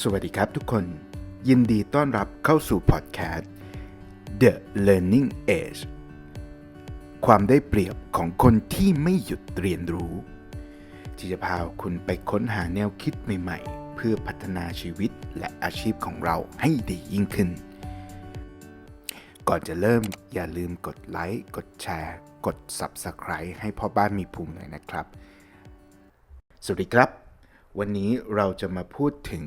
สวัสดีครับทุกคน ยินดีต้อนรับเข้าสู่พอดแคสต์ The Learning Age ความได้เปรียบของคนที่ไม่หยุดเรียนรู้ ที่จะพาคุณไปค้นหาแนวคิดใหม่ๆ เพื่อพัฒนาชีวิตและอาชีพของเราให้ดียิ่งขึ้น ก่อนจะเริ่มอย่าลืมกดไลค์กดแชร์ กด Subscribe ให้พ่อบ้านมีภูมิหน่อยนะครับ สวัสดีครับ วันนี้เราจะมาพูดถึง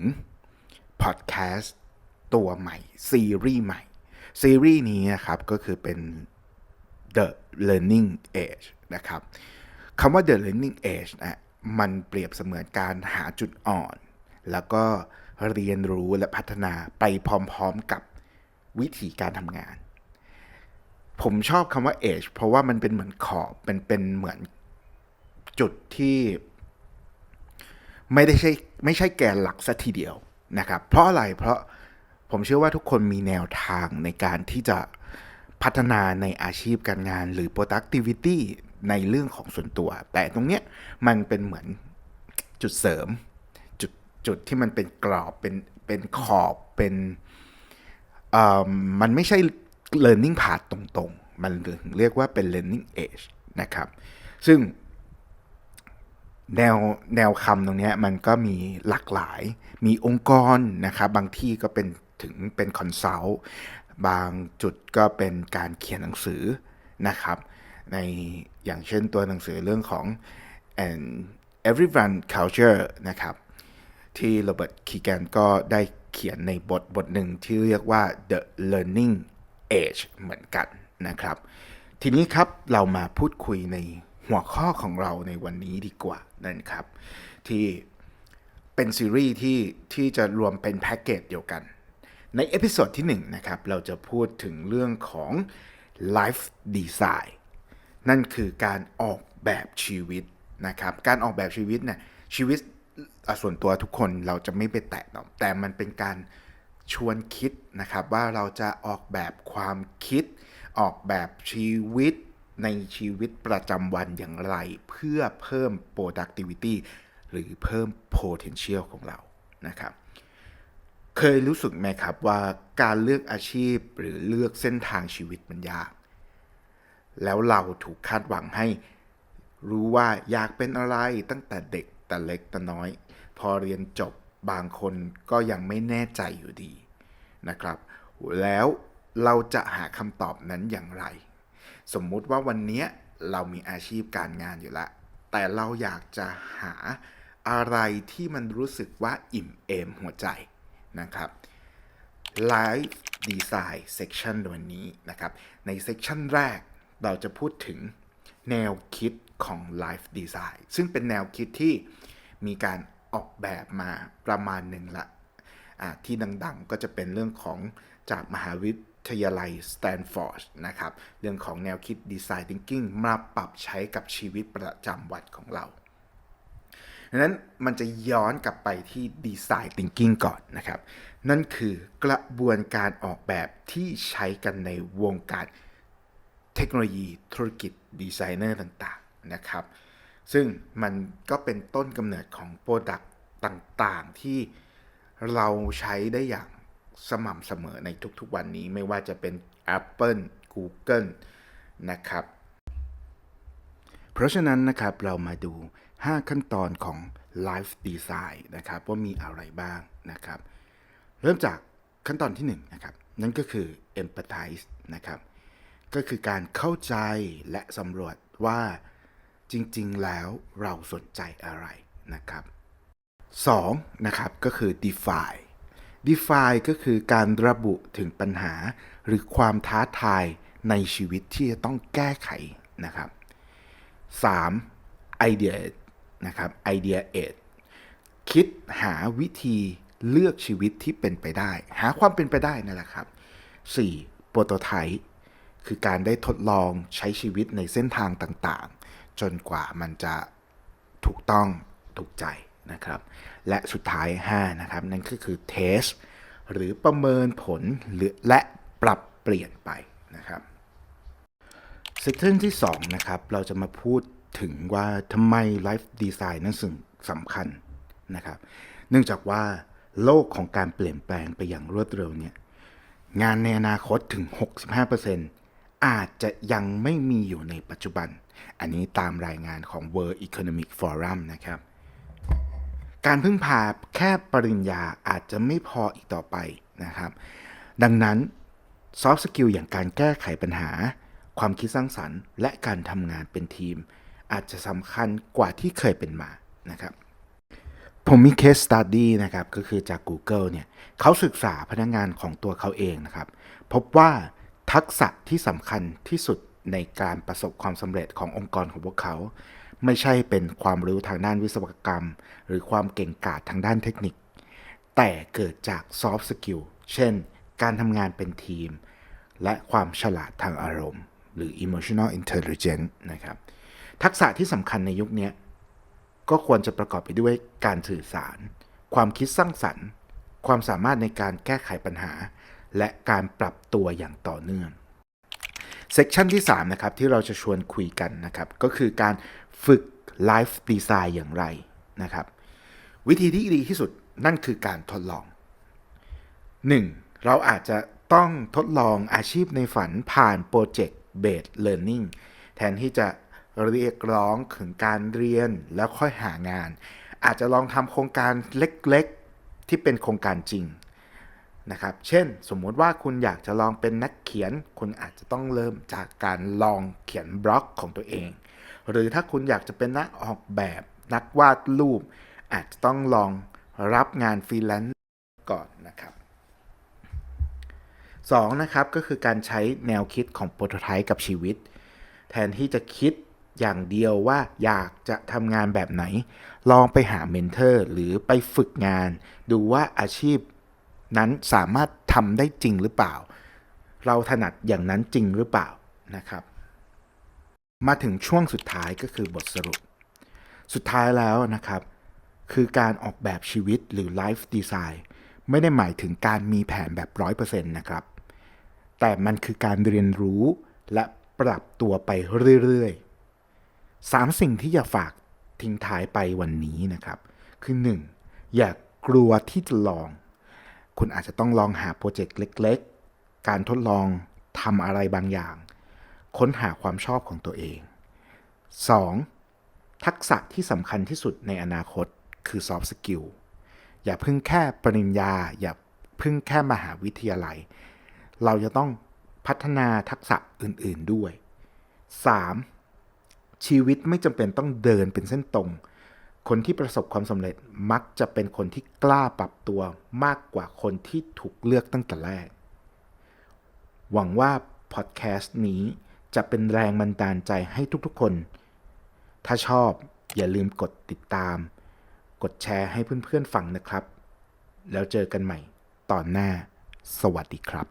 พอดแคสต์ตัวใหม่ ซีรีส์ใหม่ ซีรีส์นี้นะครับก็คือเป็น The Learning Age นะครับคำว่า The Learning Age นะมันเปรียบเสมือนการหาจุดอ่อน แล้วก็เรียนรู้และพัฒนาไปพร้อมๆกับวิธีการทำงาน ผมชอบคำว่า age เพราะว่ามันเป็นเหมือนขอบเป็นเป็นเหมือนจุดที่ ไม่ได้ใช่ไม่ใช่แกนหลักซะทีเดียว นะครับ เพราะอะไรเพราะผมเชื่อว่าทุกคนมีแนวทางในการที่จะพัฒนาในอาชีพการงานหรือ productivity ในเรื่องของส่วนตัว แต่ตรงเนี้ยมันเป็นเหมือนจุดเสริม จุดจุดที่มันเป็นกรอบเป็นเป็นขอบเป็นเอ่อมันไม่ใช่ learning path ตรงๆ มันเรียกว่าเป็น learning age นะครับ ซึ่ง แนวแนวคำตรงนี้มันก็มีหลากหลาย มีองค์กรนะครับบางที่ก็เป็นถึงเป็นคอนซัลท์บางจุดก็เป็นการเขียนหนังสือนะครับในอย่างเช่นตัวหนังสือเรื่องของ and everyone culture นะครับที่โรเบิร์ตคีแกนก็ได้เขียนในบทบทหนึ่งที่เรียกว่า the learning age เหมือนกันนะครับ ทีนี้ครับเรามาพูดคุยใน หัวข้อของเราในวันนี้ดีกว่านั่นครับ ที่เป็นซีรีส์ที่ที่จะรวมเป็นแพ็กเกจเดียวกัน ในเอพิโซดที่1นะครับ เราจะพูดถึงเรื่องของ life design นั่นคือการออกแบบชีวิตนะครับ การออกแบบชีวิตเนี่ยชีวิตส่วนตัวทุกคนเราจะไม่ไปแตะหรอกแต่มันเป็นการชวนคิดนะครับว่าเราจะออกแบบความคิด ออกแบบชีวิต ในชีวิตประจำวันอย่างไร เพื่อเพิ่ม productivity หรือเพิ่ม potential ของเรานะครับ เคยรู้สึกไหมครับว่าการเลือกอาชีพหรือเลือกเส้นทางชีวิตมันยาก แล้วเราถูกคาดหวังให้รู้ว่าอยากเป็นอะไรตั้งแต่เด็กแต่เล็กแต่น้อย พอเรียนจบบางคนก็ยังไม่แน่ใจอยู่ดีนะครับ แล้วเราจะหาคำตอบนั้นอย่างไร สมมุติว่าวันนี้เรามีอาชีพการงานอยู่แล้วแต่เราอยากจะหาอะไรที่มันรู้สึกว่าอิ่มเอมหัวใจนะครับ Life Design Section วันนี้นะครับ ใน Section แรกเราจะพูดถึงแนวคิดของ Life Design ซึ่งเป็นแนวคิดที่มีการออกแบบมาประมาณหนึ่งละอะที่ดังๆก็จะเป็นเรื่องของจากมหาวิ ทยาลัยสแตนฟอร์ดนะครับ เรื่องของแนวคิด Design Thinking มาปรับใช้กับชีวิตประจำวันของเราดังนั้นมันจะย้อนกลับไปที่ Design Thinking ก่อนนะครับ นั่นคือกระบวนการออกแบบที่ใช้กันในวงการเทคโนโลยีธุรกิจดีไซเนอร์ต่างๆนะครับ ซึ่งมันก็เป็นต้นกำเนิดของโปรดักต์ต่างๆ ที่เราใช้ได้อย่าง สม่ำเสมอในทุกๆวันนี้ไม่ว่าจะเป็น Apple Google นะครับ เพราะฉะนั้นนะครับเรามาดู 5 ขั้นตอนของ Life Design นะครับว่ามีอะไรบ้างนะครับ เริ่มจากขั้นตอนที่1นนะครับนั่นก็คือ empathize นะครับก็คือการเข้าใจและสำรวจว่าจริงๆ แล้วเราสนใจอะไรนะครับ 2. นะครับก็คือ define define ก็คือการระบุถึงปัญหา หรือความท้าทายในชีวิตที่จะต้องแก้ไขนะครับ 3. idea นะครับ idea a คิดหาวิธีเลือกชีวิตที่เป็นไปได้ หาความเป็นไปได้นั่นแหละครับ 4. prototype คือการได้ทดลองใช้ชีวิตในเส้นทางต่างๆ จนกว่ามันจะถูกต้องถูกใจ นะครับและสุดท้าย 5 นะครับ นั่นก็คือ test หรือประเมินผลหรือและปรับเปลี่ยนไปนะครับเซกชันที่ 2 นะครับ เราจะมาพูดถึงว่าทำไม Life Design นั้นสึงสำคัญนะครับ เนื่องจากว่าโลกของการเปลี่ยนแปลงไปอย่างรวดเร็วเนี่ยงานในอนาคตถึง 65%อาจจะยังไม่มีอยู่ในปัจจุบัน อันนี้ตามรายงานของ World Economic Forum นะครับ การพึ่งพาแค่ปริญญาอาจจะไม่พออีกต่อไปนะครับ ดังนั้น soft skill อย่างการแก้ไขปัญหา ความคิดสร้างสรรค์ และการทำงานเป็นทีม อาจจะสำคัญกว่าที่เคยเป็นมานะครับ ผมมี case study นะครับ ก็คือจาก Google เนี่ยเขาศึกษาพนักงงานของตัวเขาเองนะครับ พบว่าทักษะที่สำคัญที่สุดในการประสบความสำเร็จขององค์กรของพวกเขา ไม่ใช่เป็นความรู้ทางด้านวิศวกรรม หรือความเก่งกาจทางด้านเทคนิค แต่เกิดจาก soft skill เช่น การทำงานเป็นทีม และความฉลาดทางอารมณ์ หรือ emotional intelligence นะครับ ทักษะที่สำคัญในยุคนี้ก็ควรจะประกอบไปด้วยการสื่อสาร ความคิดสร้างสรรค์ ความสามารถในการแก้ไขปัญหา และการปรับตัวอย่างต่อเนื่อง เซกชันที่3นะครับที่เราจะชวนคุยกันนะครับก็คือการฝึกไลฟ์ดีไซน์อย่างไรนะครับ วิธีที่ดีที่สุดนั่นคือการทดลอง 1. เราอาจจะต้องทดลองอาชีพในฝันผ่านโปรเจกต์เบสเล a r n i n g แทนที่จะเรียกร้องถึงการเรียนแล้วค่อยหางาน อาจจะลองทำโครงการเล็กๆ ที่เป็นโครงการจริง นะครับ เช่น สมมุติว่าคุณอยากจะลองเป็นนักเขียน คุณอาจจะต้องเริ่มจากการลองเขียนบล็อกของตัวเอง หรือถ้าคุณอยากจะเป็นนักออกแบบนักวาดรูป อาจจะต้องลองรับงานฟรีแลนซ์ก่อนนะครับ 2. นะครับก็คือการใช้แนวคิดของโปรโตไทป์กับชีวิต แทนที่จะคิดอย่างเดียวว่าอยากจะทำงานแบบไหน ลองไปหาเมนเทอร์หรือไปฝึกงาน ดูว่าอาชีพ นั้นสามารถทำได้จริงหรือเปล่า เราถนัดอย่างนั้นจริงหรือเปล่านะครับ มาถึงช่วงสุดท้ายก็คือบทสรุป สุดท้ายแล้วนะครับ คือการออกแบบชีวิตหรือไลฟ์ดีไซน์ไม่ได้หมายถึงการมีแผนแบบ100%นะครับ แต่มันคือการเรียนรู้และปรับตัวไปเรื่อยๆสามสิ่งที่อยากฝากทิ้งท้ายไปวันนี้นะครับ คือ 1. อย่ากลัวที่จะลอง คุณอาจจะต้องลองหาโปรเจกต์เล็ก ๆ การทดลองทำอะไรบางอย่าง ค้นหาความชอบของตัวเอง 2. ทักษะที่สำคัญที่สุดในอนาคตคือ soft skill อย่าพึ่งแค่ปริญญา อย่าพึ่งแค่มหาวิทยาลัย เราจะต้องพัฒนาทักษะอื่น ๆด้วย 3. ชีวิตไม่จำเป็นต้องเดินเป็นเส้นตรง คนที่ประสบความสำเร็จมักจะเป็นคนที่กล้าปรับตัวมากกว่าคนที่ถูกเลือกตั้งแต่แรก หวังว่าพอดแคสต์นี้จะเป็นแรงบันดาลใจให้ทุกๆคน ถ้าชอบอย่าลืมกดติดตาม กดแชร์ให้เพื่อนๆฟังนะครับ แล้วเจอกันใหม่ตอนหน้า สวัสดีครับ